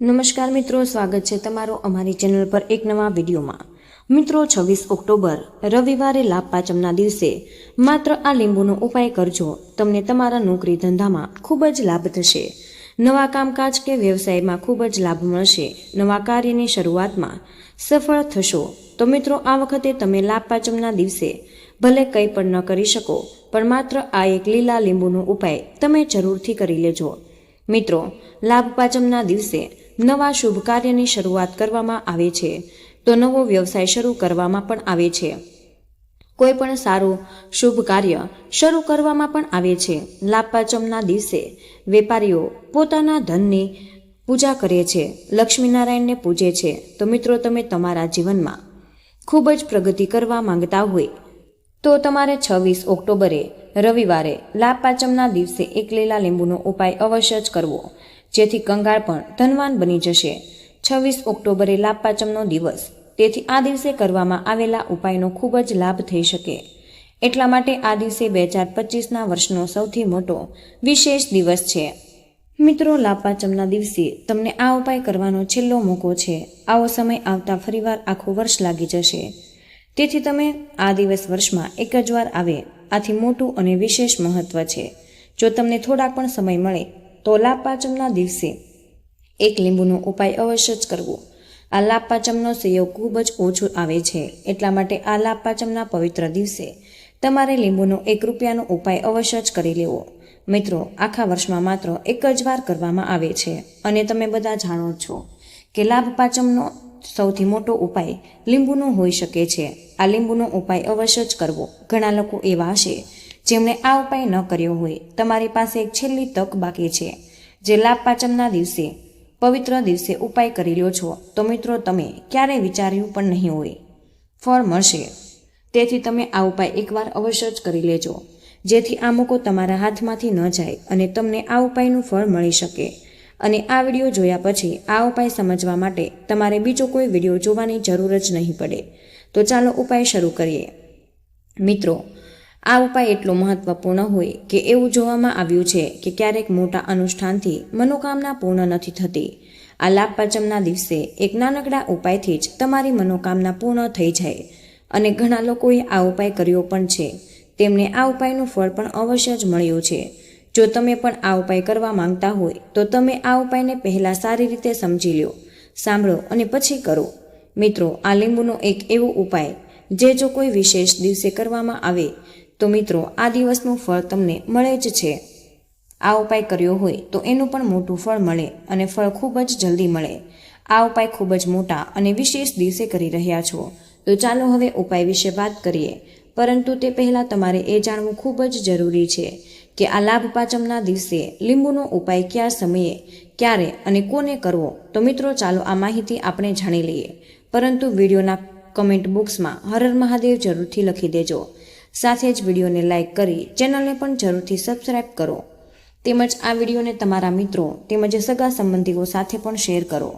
નમસ્કાર મિત્રો, સ્વાગત છે તમારો અમારી ચેનલ પર એક નવા વિડીયોમાં. મિત્રો, છવ્વીસ ઓક્ટોબર, રવિવારે લાભ પાંચમના દિવસે માત્ર આ લીંબુનો ઉપાય કરજો. તમને તમારા નોકરી ધંધામાં ખૂબ જ લાભ થશે. નવા કામકાજ કે વ્યવસાયમાં ખૂબ જ લાભ મળશે. નવા કાર્યની શરૂઆતમાં સફળ થશો. તો મિત્રો, આ વખતે તમે લાભ પાંચમના દિવસે ભલે કંઈ પણ ન કરી શકો, પણ માત્ર આ એક લીલા લીંબુનો ઉપાય તમે જરૂરથી કરી લેજો. મિત્રો લાભ પાંચમના દિવસે નવા શુભ કાર્યની શરૂઆત કરવામાં આવે છે. તો નવો વ્યવસાય શરૂ કરવામાં પણ આવે છે. કોઈ પણ સારું શુભ કાર્ય શરૂ કરવામાં પણ આવે છે. લાભપાંચમના દિવસે વેપારીઓ પોતાના ધનની પૂજા કરે છે. લક્ષ્મીનારાયણને પૂજે છે. તો મિત્રો, તમે તમારા જીવનમાં ખૂબ જ પ્રગતિ કરવા માંગતા હોય તો તમારે છવ્વીસ ઓક્ટોબરે રવિવારે લાભ પાંચમના દિવસે એક લીલા લીંબુનો ઉપાય અવશ્ય જ કરવો. જેથી કંગાળ પણ ધનવાન બની જશે. છવ્વીસ ઓક્ટોબરે લાભ પાંચમનો દિવસ. તેથી આ દિવસે કરવામાં આવેલા ઉપાયનો ખૂબ જ લાભ થઈ શકે. એટલા માટે આ દિવસે બે હજાર પચીસના વર્ષનો સૌથી મોટો વિશેષ દિવસ છે. મિત્રો લાભ પાંચમના દિવસે તમને આ ઉપાય કરવાનો છેલ્લો મોકો છે. આવો સમય આવતા ફરીવાર આખું વર્ષ લાગી જશે. તેથી તમે આ દિવસ વર્ષમાં એક જ વાર આવે. આથી મોટું અને વિશેષ મહત્વ છે. જો તમને થોડાક પણ સમય મળે તો લાભ પાંચમના દિવસે એક લીંબુનો ઉપાય અવશ્ય જ કરવો. આ લાભ પાંચમનો સંયોગ ખૂબ જ ઓછો આવે છે, એટલા માટે આ લાભ પાંચમના પવિત્ર દિવસે તમારે લીંબુનો એક રૂપિયાનો ઉપાય અવશ્ય જ કરી લેવો. મિત્રો, આખા વર્ષમાં માત્ર એક જ વાર કરવામાં આવે છે અને તમે બધા જાણો છો કે લાભ પાંચમનો સૌથી મોટો ઉપાય લીંબુનો હોઈ શકે છે. આ લીંબુનો ઉપાય અવશ્ય જ કરવો. ઘણા લોકો એવા હશે જેમણે આ ઉપાય ન કર્યો હોય, તમારી પાસે એક છેલ્લી તક બાકી છે. જે લાભ પાચમના દિવસે, પવિત્ર દિવસે ઉપાય કરી લ્યો છો. તો મિત્રો, તમે ક્યારેય વિચાર્યું પણ નહીં હોય. ફળ મળશે. તેથી તમે આ ઉપાય એકવાર અવશ્ય જ કરી લેજો. જેથી આ મોકો તમારા હાથમાંથી ન જાય અને તમને આ ઉપાયનું ફળ મળી શકે. અને આ વીડિયો જોયા પછી આ ઉપાય સમજવા માટે તમારે બીજો કોઈ વીડિયો જોવાની જરૂર જ નહીં પડે. તો ચાલો ઉપાય શરૂ કરીએ. મિત્રો આ ઉપાય એટલો મહત્વપૂર્ણ હોય કે એવું જોવામાં આવ્યું છે કે ક્યારેક મોટા અનુષ્ઠાનથી મનોકામના પૂર્ણ નથી થતી. આ લાભ પાંચમના દિવસે એક નાનકડા ઉપાયથી જ તમારી મનોકામના પૂર્ણ થઈ જાય. અને ઘણા લોકોએ આ ઉપાય કર્યો પણ છે. તેમને આ ઉપાયનું ફળ પણ અવશ્ય જ મળ્યું છે. જો તમે પણ આ ઉપાય કરવા માંગતા હોય, તો તમે આ ઉપાયને પહેલાં સારી રીતે સમજી લો, સાંભળો અને પછી કરો. મિત્રો, આ લીંબુનો એક એવો ઉપાય, જે જો કોઈ વિશેષ દિવસે કરવામાં આવે તો મિત્રો, આ દિવસનું ફળ તમને મળે જ છે. આ ઉપાય કર્યો હોય તો એનું પણ મોટું ફળ મળે અને ફળ ખૂબ જ જલ્દી મળે. આ ઉપાય ખૂબ જ મોટા અને વિશેષ દિવસે કરી રહ્યા છો. તો ચાલો હવે ઉપાય વિશે વાત કરીએ. પરંતુ તે પહેલાં તમારે એ જાણવું ખૂબ જ જરૂરી છે કે આ લાભ પાચમના દિવસે લીંબુનો ઉપાય કયા સમયે, ક્યારે અને કોને કરવો? તો મિત્રો, ચાલો આ માહિતી આપણે જાણી લઈએ. પરંતુ વિડીયોના કમેન્ટ બોક્સમાં હરર મહાદેવ જરૂરથી લખી દેજો. સાથે જ વિડીયોને લાઇક કરી ચેનલને પણ જરૂરથી સબસ્ક્રાઇબ કરો. તેમજ આ વિડીયોને તમારા મિત્રો તેમજ સગા સંબંધીઓ સાથે પણ શેર કરો,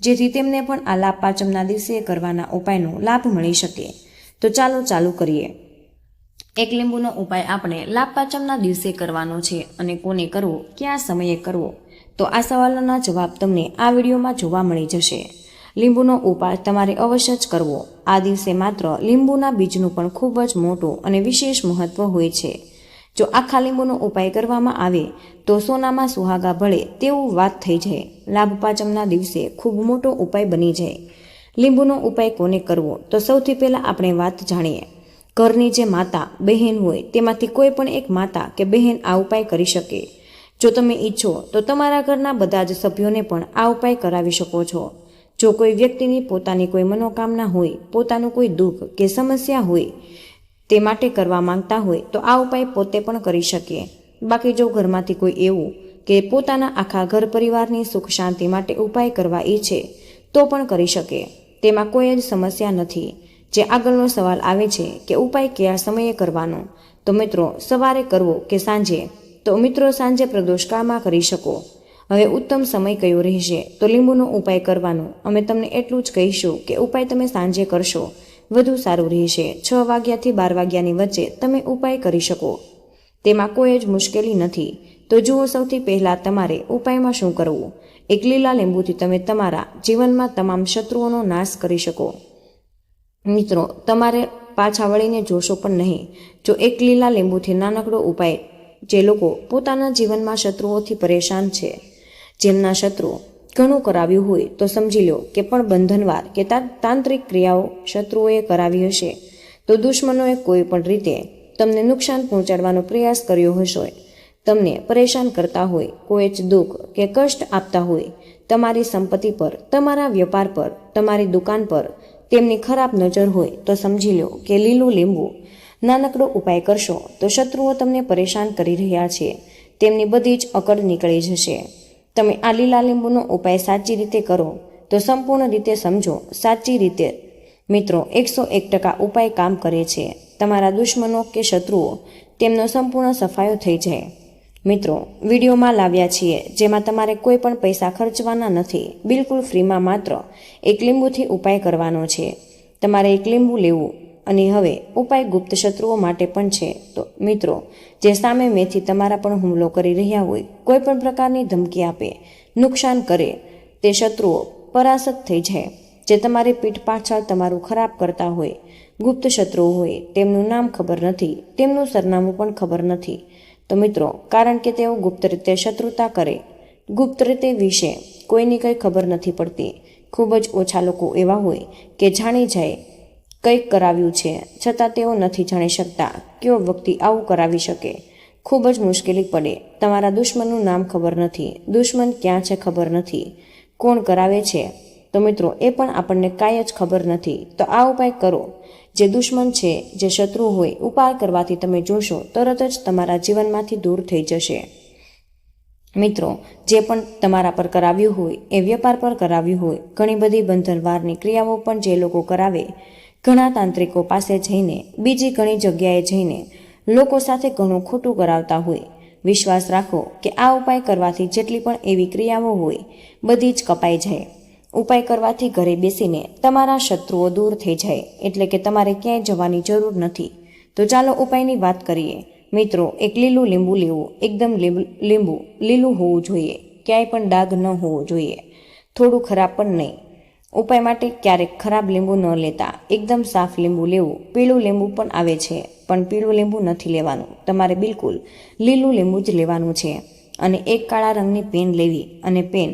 જેથી તેમને પણ આ લાભ પાચમના દિવસે કરવાના ઉપાયનો લાભ મળી શકે. તો ચાલો ચાલુ કરીએ. એક લીંબુનો ઉપાય આપણે લાભ પાચમના દિવસે કરવાનો છે અને કોને કરવો, કયા સમયે કરવો? તો આ સવાલોના જવાબ તમને આ વિડીયોમાં જોવા મળી જશે. લીંબુનો ઉપાય તમારે અવશ્ય જ કરવો. આ દિવસે માત્ર લીંબુના બીજનું પણ ખૂબ જ મોટું અને વિશેષ મહત્વ હોય છે. જો આખા લીંબુનો ઉપાય કરવામાં આવે, તો સોનામાં સુહાગા ભળે તેવું વાત થઈ જાય. લાભ પાચમના દિવસે ખૂબ મોટો ઉપાય બની જાય. લીંબુનો ઉપાય કોને કરવો? તો સૌથી પહેલાં આપણે વાત જાણીએ. ઘરની જે માતા, બહેન હોય, તેમાંથી કોઈ પણ એક માતા કે બહેન આ ઉપાય કરી શકે. જો તમે ઈચ્છો, તો તમારા ઘરના બધા જ સભ્યોને પણ આ ઉપાય કરાવી શકો છો. જો કોઈ વ્યક્તિની પોતાની કોઈ મનોકામના હોય, પોતાનું કોઈ દુઃખ કે સમસ્યા હોય તે માટે કરવા માંગતા હોય, તો આ ઉપાય પોતે પણ કરી શકે. બાકી જો ઘરમાંથી કોઈ એવું કે પોતાના આખા ઘર પરિવારની સુખ શાંતિ માટે ઉપાય કરવા ઈચ્છે, તો પણ કરી શકે. તેમાં કોઈ જ સમસ્યા નથી. જે આગળનો સવાલ આવે છે કે ઉપાય કયા સમયે કરવાનો? તો મિત્રો, સવારે કરવો કે સાંજે? તો મિત્રો, સાંજે પ્રદોષકાળમાં કરી શકો. હવે ઉત્તમ સમય કયો રહેશે તો લીંબુનો ઉપાય કરવાનો. અમે તમને એટલું જ કહીશું કે ઉપાય તમે સાંજે કરશો. વધુ સારું રહેશે. છ વાગ્યાથી બાર વાગ્યાની વચ્ચે તમે ઉપાય કરી શકો. તેમાં કોઈ જ મુશ્કેલી નથી. તો જુઓ સૌથી પહેલાં તમારે ઉપાયમાં શું કરવું? એક લીલા લીંબુથી તમે તમારા જીવનમાં તમામ શત્રુઓનો નાશ કરી શકો. મિત્રો, તમારે પાછા વળીને જોશો પણ નહીં. જો એક લીલા લીંબુથી નાનકડો ઉપાય જે લોકો પોતાના જીવનમાં શત્રુઓથી પરેશાન છે. જેમના શત્રુઓ. ઘણું કરાવ્યું હોય તો સમજી લો કે પણ બંધનવાર કે તાંત્રિક ક્રિયાઓ શત્રુઓએ કરાવી હશે. તો દુશ્મનોએ કોઈ પણ રીતે તમને નુકસાન પહોંચાડવાનો પ્રયાસ કર્યો હશે. તમને પરેશાન કરતા હોય, કોઈ જ દુઃખ કે કષ્ટ આપતા હોય, તમારી સંપત્તિ પર, તમારા વેપાર પર, તમારી દુકાન પર તેમની ખરાબ નજર હોય તો સમજી લો કે લીલું લીંબુ નાનકડો ઉપાય કરશો તો શત્રુઓ તમને પરેશાન કરી રહ્યા છે. તેમની બધી જ અકડ નીકળી જશે. તમે આ લીલા લીંબુનો ઉપાય સાચી રીતે કરો, તો સંપૂર્ણ રીતે સમજો, સાચી રીતે. મિત્રો, એકસો એક ટકા ઉપાય કામ કરે છે. તમારા દુશ્મનો કે શત્રુઓ, તેમનો સંપૂર્ણ સફાયો થઈ જાય. મિત્રો, વિડીયોમાં લાવ્યા છીએ, જેમાં તમારે કોઈ પણ પૈસા ખર્ચવાના નથી. બિલકુલ ફ્રીમાં માત્ર એક લીંબુથી ઉપાય કરવાનો છે. તમારે એક લીંબુ લેવું અને હવે ઉપાય ગુપ્ત શત્રુઓ માટે પણ છે. તો મિત્રો, જે સામે મેથી તમારા પણ હુમલો કરી રહ્યા હોય, કોઈ પણ પ્રકારની ધમકી આપે, નુકસાન કરે, તે શત્રુઓ પરાસ્ત થઈ જાય. જે તમારી પીઠ પાછળ તમારું ખરાબ કરતા હોય, ગુપ્ત શત્રુઓ હોય, તેમનું નામ ખબર નથી, તેમનું સરનામું પણ ખબર નથી. તો મિત્રો, કારણ કે તેઓ ગુપ્ત રીતે શત્રુતા કરે, ગુપ્ત રીતે વિશે કોઈની કંઈ ખબર નથી પડતી. ખૂબ જ ઓછા લોકો એવા હોય કે જાણી જાય કંઈક કરાવ્યું છે, છતાં તેઓ નથી જાણી શકતા કયો વ્યક્તિ આવું કરાવી શકે. ખૂબ જ મુશ્કેલી પડે. તમારા દુશ્મનનું નામ ખબર નથી. દુશ્મન ક્યાં છે ખબર નથી. કોણ કરાવે છે? તો મિત્રો, એ પણ આપણને કાંઈ જ ખબર નથી. તો આ ઉપાય કરો. જે દુશ્મન છે, જે શત્રુ હોય, ઉપાય કરવાથી તમે જોશો, તરત જ તમારા જીવનમાંથી દૂર થઈ જશે. મિત્રો, જે પણ તમારા પર કરાવ્યું હોય, એ વેપાર પર કરાવ્યું હોય, ઘણી બધી બંધનવારની ક્રિયાઓ પણ જે લોકો કરાવે ઘણા તાંત્રિકો પાસે જઈને, બીજી ઘણી જગ્યાએ જઈને લોકો સાથે ઘણું ખોટું કરાવતા હોય. વિશ્વાસ રાખો કે આ ઉપાય કરવાથી જેટલી પણ એવી ક્રિયાઓ હોય, બધી જ કપાઈ જાય. ઉપાય કરવાથી ઘરે બેસીને તમારા શત્રુઓ દૂર થઈ જાય, એટલે કે તમારે ક્યાંય જવાની જરૂર નથી. તો ચાલો ઉપાયની વાત કરીએ. મિત્રો, એક લીલું લીંબુ લેવું એકદમ લીંબુ લીલું હોવું જોઈએ. ક્યાંય પણ ડાઘ ન હોવો જોઈએ. થોડું ખરાબ પણ નહીં. ઉપાય માટે ક્યારેક ખરાબ લીંબુ ન લેતા, એકદમ સાફ લીંબુ લેવું. પીળું લીંબુ પણ આવે છે, પણ પીળું લીંબુ નથી લેવાનું. તમારે બિલકુલ લીલું લીંબુ જ લેવાનું છે અને એક કાળા રંગની પેન લેવી અને પેન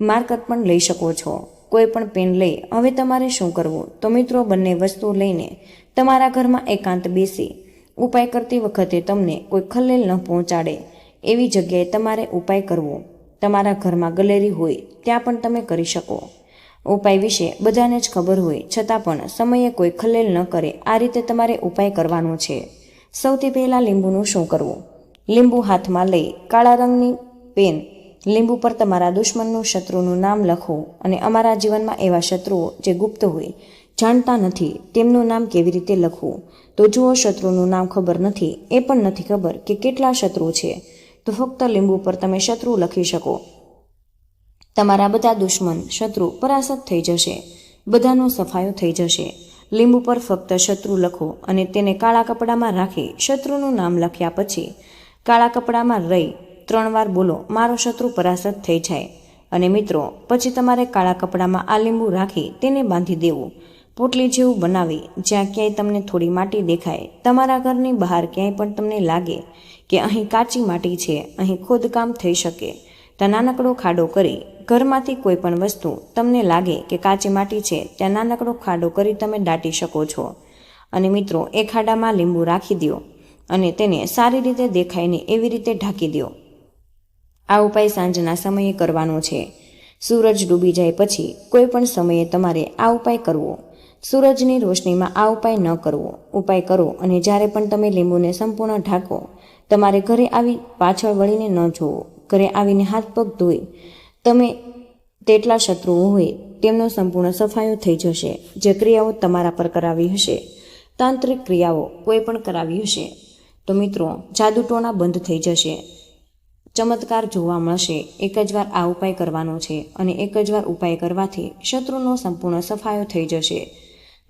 માર્કર પણ લઈ શકો છો. કોઈ પણ પેન લઈ, હવે તમારે શું કરવું? તો મિત્રો, બંને વસ્તુ લઈને તમારા ઘરમાં એકાંત બેસી ઉપાય કરતી વખતે તમને કોઈ ખલેલ ન પહોંચાડે. એવી જગ્યાએ તમારે ઉપાય કરવો. તમારા ઘરમાં ગલેરી હોય, ત્યાં પણ તમે કરી શકો. ઉપાય વિશે બધાને જ ખબર હોય, છતાં પણ સમયે કોઈ ખલેલ ન કરે, આ રીતે તમારે ઉપાય કરવાનો છે. સૌથી પહેલાં લીંબુનું શું કરવું? લીંબુ હાથમાં લઈ, કાળા રંગની પેન, લીંબુ પર તમારા દુશ્મનનું શત્રુનું નામ લખો અને અમારા જીવનમાં એવા શત્રુઓ જે ગુપ્ત હોય, જાણતા નથી, તેમનું નામ કેવી રીતે લખવું? તો જુઓ શત્રુનું નામ ખબર નથી, એ પણ નથી ખબર કે કેટલા શત્રુ છે. તો ફક્ત લીંબુ પર તમે શત્રુ લખી શકો. તમારા બધા દુશ્મન શત્રુ પરાસ્ત થઈ જશે. બધાનો સફાયો થઈ જશે. લીંબુ પર ફક્ત શત્રુ લખો અને તેને કાળા કપડામાં રાખી શત્રુનું નામ લખ્યા પછી, કાળા કપડામાં રહી, ત્રણ વાર બોલો, મારો શત્રુ પરાસ્ત થઈ જાય. અને મિત્રો, પછી તમારે કાળા કપડામાં આ લીંબુ રાખી તેને બાંધી દેવું. પોટલી જેવું બનાવી, જ્યાં ક્યાંય તમને થોડી માટી દેખાય. તમારા ઘરની બહાર ક્યાંય પણ તમને લાગે કે અહીં કાચી માટી છે, અહીં ખોદકામ થઈ શકે. તો નાનકડો ખાડો કરી ઘરમાંથી કોઈ પણ વસ્તુ તમને લાગે કે કાચી માટી છે, ત્યાં નાનકડો ખાડો કરી તમે દાટી શકો છો. અને મિત્રો, એ ખાડામાં લીંબુ રાખી દો અને તેને સારી રીતે દેખાયને એવી રીતે ઢાંકી દો આ ઉપાય સાંજના સમયે કરવાનો છે. સૂરજ ડૂબી જાય પછી કોઈ પણ સમયે તમારે આ ઉપાય કરવો. સૂરજની રોશનીમાં આ ઉપાય ન કરવો. ઉપાય કરો અને જ્યારે પણ તમે લીંબુને સંપૂર્ણ ઢાંકો, તમારે ઘરે આવી પાછળ વળીને ન જોવો. ઘરે આવીને હાથ પગ ધોઈ. તમે તેટલા શત્રુઓ હોય તેમનો સંપૂર્ણ સફાયો થઈ જશે. જે ક્રિયાઓ તમારા પર કરાવી હશે. તાંત્રિક ક્રિયાઓ કોઈ પણ કરાવી હશે. તો મિત્રો જાદુટોણા બંધ થઈ જશે. ચમત્કાર જોવા મળશે. એક જ વાર આ ઉપાય કરવાનો છે અને એક જ વાર ઉપાય કરવાથી શત્રુનો સંપૂર્ણ સફાયો થઈ જશે.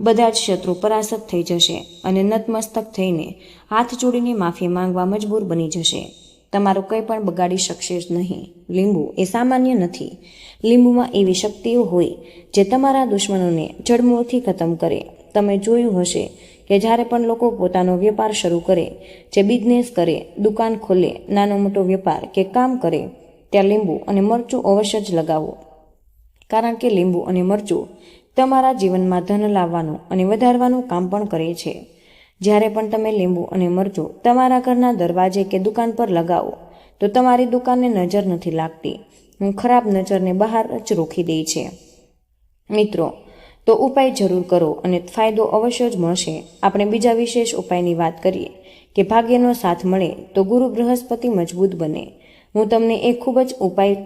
બધા જ શત્રુ પરાસ્ત થઈ જશે અને નતમસ્તક થઈને હાથ જોડીને માફી માંગવા મજબૂર બની જશે. તમારું કંઈ પણ બગાડી શકશે જ નહીં. લીંબુ એ સામાન્ય નથી. લીંબુમાં એવી શક્તિઓ હોય જે તમારા દુશ્મનોને જડમૂળથી ખતમ કરે. તમે જોયું હશે કે જ્યારે પણ લોકો પોતાનો વેપાર શરૂ કરે, જે બિઝનેસ કરે, દુકાન ખોલે, નાનો મોટો વેપાર કે કામ કરે, ત્યાં લીંબુ અને મરચું અવશ્ય જ લગાવો. કારણ કે લીંબુ અને મરચું તમારા જીવનમાં ધન લાવવાનું અને વધારવાનું કામ પણ કરે છે. જ્યારે પણ તમે લીંબુ અને મરચું તમારા ઘરના દરવાજે કે દુકાન પર લગાવો, તો તમારી દુકાનને નજર નથી લાગતી. હું ખરાબ નજરને બહાર જ રોકી દે છે. મિત્રો, તો ઉપાય જરૂર કરો અને ફાયદો અવશ્ય જ મળશે. આપણે બીજા વિશેષ ઉપાયની વાત કરીએ કે ભાગ્યનો સાથ મળે તો ગુરુ બૃહસ્પતિ મજબૂત બને. હું તમને એ ખૂબ જ ઉપાય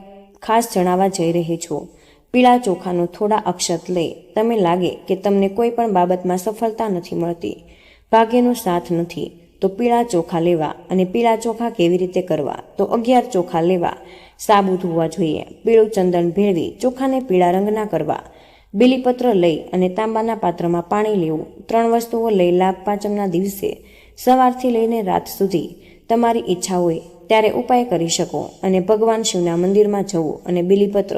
ખાસ જણાવવા જઈ રહી છું. પીળા ચોખાનો થોડા અક્ષત લઈ તમે લાગે કે તમને કોઈ પણ બાબતમાં સફળતા નથી મળતી. ભાગ્યનો સાથ નથી, તો પીળા ચોખા લેવા અને પીળા ચોખા કેવી રીતે કરવા? તો અગિયાર ચોખા લેવા. સાબુત હોવા જોઈએ. પીળું ચંદન ભેળવી ચોખાને પીળા રંગના કરવા. બીલીપત્ર લઈ અને તાંબાના પાત્રમાં પાણી લેવું. ત્રણ વસ્તુઓ લઈ લાભ પાંચમના દિવસે, સવારથી લઈને રાત સુધી. તમારી ઈચ્છા હોય ત્યારે ઉપાય કરી શકો અને ભગવાન શિવના મંદિરમાં જવું અને બીલીપત્ર,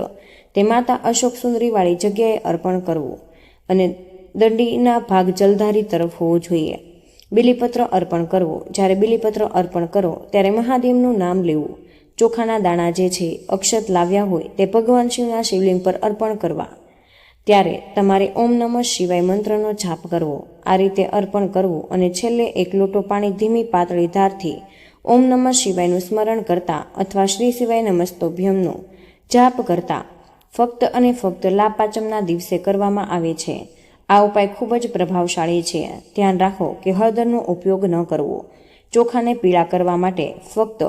તે માતા અશોક સુંદરીવાળી જગ્યાએ અર્પણ કરવું. અને દંડીના ભાગ જલધારી તરફ હોવો જોઈએ. બિલીપત્ર અર્પણ કરવું. જ્યારે બિલીપત્ર અર્પણ કરો, ત્યારે મહાદેવનું નામ લેવું. ચોખાના દાણા જે છે, અક્ષત લાવ્યા હોય, તે ભગવાન શિવના શિવલિંગ પર અર્પણ કરવા. ત્યારે તમારે ઓમ નમઃ શિવાય મંત્રનો જાપ કરવો. આ રીતે અર્પણ કરવું અને છેલ્લે એક લોટો પાણી ધીમી પાતળી ધારથી ઓમ નમઃ શિવાયનું સ્મરણ કરતા અથવા શ્રી શિવાય નમસ્તોભ્યમનો જાપ કરતા ફક્ત અને ફક્ત લાભ પાંચમના દિવસે કરવામાં આવે છે. આ ઉપાય ખૂબ જ પ્રભાવશાળી છે. ધ્યાન રાખો કે હળદરનો ઉપયોગ ન કરવો. ચોખાને પીળા કરવા માટે ફક્ત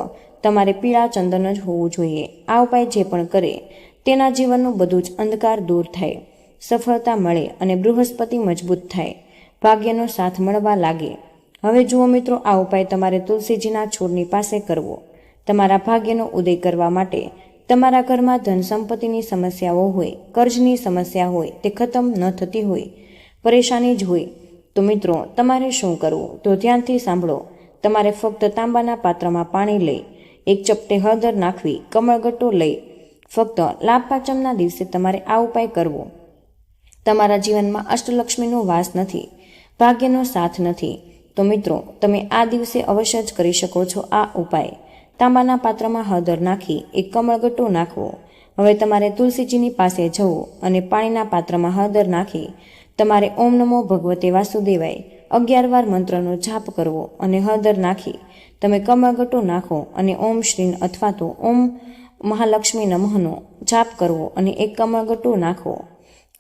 તમારે પીળા ચંદન જ હોવું જોઈએ. આ ઉપાય જે પણ કરે, તેના જીવનનું બધું જ અંધકાર દૂર થાય. સફળતા મળે અને બૃહસ્પતિ મજબૂત થાય. ભાગ્યનો સાથ મળવા લાગે. હવે જુઓ મિત્રો, આ ઉપાય તમારે તુલસીજીના છોડની પાસે કરવો. તમારા ભાગ્યનો ઉદય કરવા માટે તમારા ઘરમાં ધન સંપત્તિની સમસ્યાઓ હોય, કર્જની સમસ્યા હોય, તે ખતમ ન થતી હોય પરેશાની જ હોય. તો મિત્રો, તમારે શું કરવું? તો ધ્યાનથી સાંભળો. તમારે ફક્ત તાંબાના પાત્રમાં પાણી લઈ, એક ચપટે હળદર નાખવી, કમળગટ્ટો લઈ, ફક્ત લાભ પાંચમના દિવસે તમારે આ ઉપાય કરવો. તમારા જીવનમાં અષ્ટલક્ષ્મીનો વાસ નથી, ભાગ્યનો સાથ નથી. તો મિત્રો, તમે આ દિવસે અવશ્ય જ કરી શકો છો આ ઉપાય. તાંબાના પાત્રમાં હળદર નાખી, એક કમળગટ્ટો નાખવો. હવે તમારે તુલસીજીની પાસે જવું અને પાણીના પાત્રમાં હળદર નાખી તમારે ઓમ નમો ભગવતે વાસુદેવાય અગિયાર વાર મંત્રનો જાપ કરવો અને હળદર નાખી તમે કમળગટ્ટો નાખો અને ઓમ શ્રીન અથવા તો ઓમ મહાલક્ષ્મી નમઃનો જાપ કરવો અને એક કમળગટ્ટો નાખવો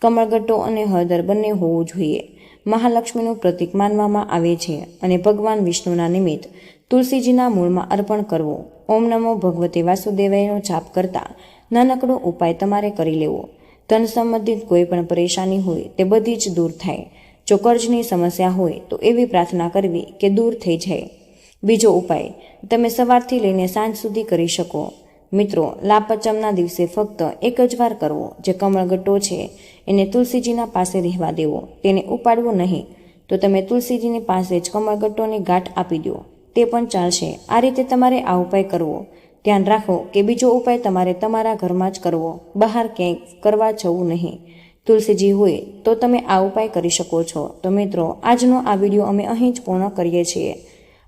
કમળગટ્ટો અને હળદર બંને હોવું જોઈએ. મહાલક્ષ્મીનું પ્રતીક માનવામાં આવે છે અને ભગવાન વિષ્ણુના નિમિત્ત તુલસીજીના મૂળમાં અર્પણ કરવો. ઓમ નમો ભગવતે વાસુદેવાયનો જાપ કરતા નાનકડો ઉપાય તમારે કરી લેવો. ધન સંબંધિત કોઈ પણ પરેશાની હોય તે બધી જ દૂર થાય. જો કર્જની સમસ્યા હોય તો એવી પ્રાર્થના કરવી કે દૂર થઈ જાય. બીજો ઉપાય, તમે સવારથી લઈને સાંજ સુધી કરી શકો. મિત્રો, લાપચમના દિવસે ફક્ત એક જ વાર કરવો જે કમળગટ્ટો છે, એને તુલસીજીના પાસે રહેવા દેવો. તેને ઉપાડવો નહીં. તો તમે તુલસીજીની પાસે જ કમળગટ્ટોની ગાંઠ આપી દો. તે પણ ચાલશે. આ રીતે તમારે આ ઉપાય કરવો. ધ્યાન રાખો કે બીજો ઉપાય તમારે તમારા ઘરમાં જ કરવો. બહાર ક્યાંય કરવા જવું નહીં. તુલસીજી હોય, તો તમે આ ઉપાય કરી શકો છો. તો મિત્રો, આજનો આ વીડિયો અમે અહીં જ પૂર્ણ કરીએ છીએ.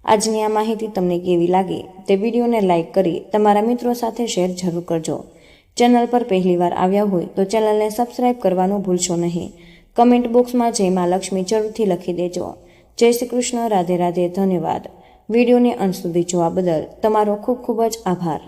આજની આ માહિતી તમને કેવી લાગી તે વિડીયોને લાઇક કરી તમારા મિત્રો સાથે શેર જરૂર કરજો. ચેનલ પર પહેલીવાર આવ્યા હોય તો ચેનલને સબસ્ક્રાઇબ કરવાનું ભૂલશો નહીં. કમેન્ટ બોક્સમાં જય મા લક્ષ્મી જરૂરથી લખી દેજો. જય શ્રી કૃષ્ણ, રાધે રાધે, ધન્યવાદ. વિડીયોને અંત સુધી જોવા બદલ તમારો ખૂબ ખૂબ જ આભાર.